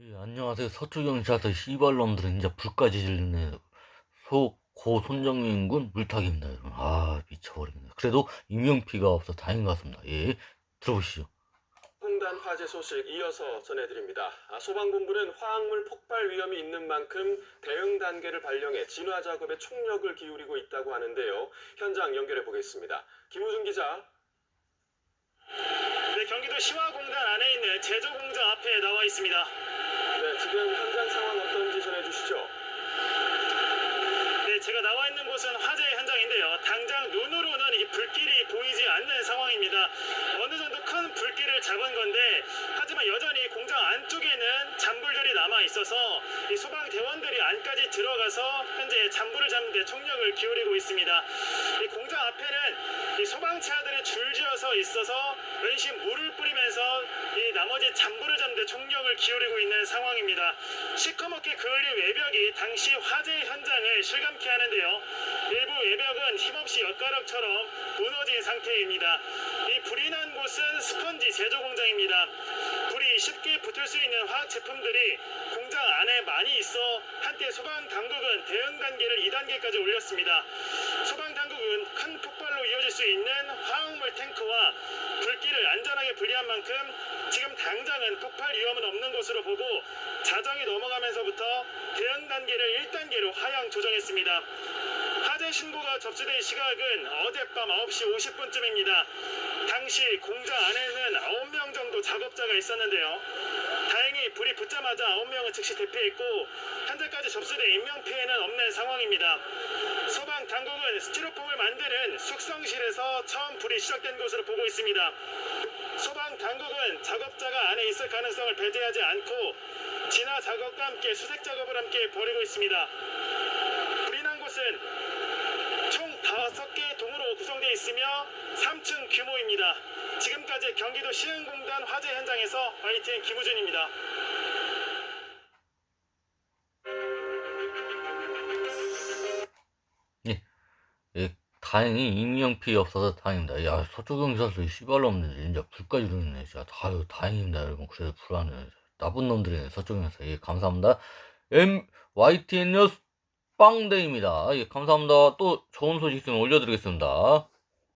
예, 안녕하세요. 서초경찰서 씨발놈들은 이제 불까지 질리네. 소, 고 손정민 군 물타기입니다, 여러분. 아, 미쳐버리겠네. 그래도 임명피가 없어 다행인 것 같습니다. 예, 들어보시죠. 홍단 화재 소식 이어서 전해드립니다. 아, 소방본부는 화학물 폭발 위험이 있는 만큼 대응 단계를 발령해 진화 작업에 총력을 기울이고 있다고 하는데요. 현장 연결해 보겠습니다. 김우준 기자. 네, 경기도 시화공단 안에 있는 제조공장 앞에 나와 있습니다. 네, 지금 현장 상황 어떤지 전해주시죠. 네, 제가 나와 있는 곳은 화재 현장인데요. 당장 눈으로는 이 불길이 보이지 않는 상황입니다. 어느 정도 큰 불길을 잡은 건데, 하지만 여전히 공장 안쪽에는 잔불들이 남아 있어서 이 소방 대원들이 안까지 들어가서 현재 잔불을 잡는 데 총력을 기울이고 있습니다. 이 공장 앞에는 이 소방차들이 줄 지어서 있어서 연신 물을 뿌리면서 이 나머지 잔불을 잡는 데 총력을 기울이고 있는 상황입니다. 시커멓게 그을린 외벽이 당시 화재 현장을 실감케 하는데요. 일부 외벽은 힘없이 엿가락처럼 무너진 상태입니다. 이 불이 난 곳은 스펀지 제조 공장입니다. 불이 쉽게 붙을 수 있는 화학 제품들이 공장 안에 많이 있어 한때 소방 당국은 대응 단계를 2단계까지 올렸습니다. 소방 당국은 큰 폭발로 이어질 수 있는 화학물 탱크와 불길을 안전하게 분리한 만큼 지금 당장은 폭발 위험은 없는 것으로 보고 자정이 넘어가면서부터 대응 단계를 1단계로 하향 조정했습니다. 화재 신고가 접수된 시각은 어젯밤 9시 50분쯤입니다. 당시 공장 안에는 9명 정도 작업자가 있었는데요. 다행히 불이 붙자마자 9명은 즉시 대피했고 현재까지 접수된 인명 피해는 없는 상황입니다. 당국은 스티로폼을 만드는 숙성실에서 처음 불이 시작된 것으로 보고 있습니다. 소방 당국은 작업자가 안에 있을 가능성을 배제하지 않고 진화 작업과 함께 수색 작업을 함께 벌이고 있습니다. 불이 난 곳은 총 5개 동으로 구성되어 있으며 3층 규모입니다. 지금까지 경기도 시흥공단 화재 현장에서 YTN 김우준입니다. 예, 다행히 임명피 없어서 다행입니다. 야, 서초경찰서 씨발놈들 진짜 불까지 질리네. 진짜 다유 다행입니다, 여러분. 그래도 불안해. 나쁜 놈들이네, 서초경찰서. 예, 감사합니다. M, YTN 뉴스 빵데이입니다. 예, 감사합니다. 또 좋은 소식 있으면 올려드리겠습니다.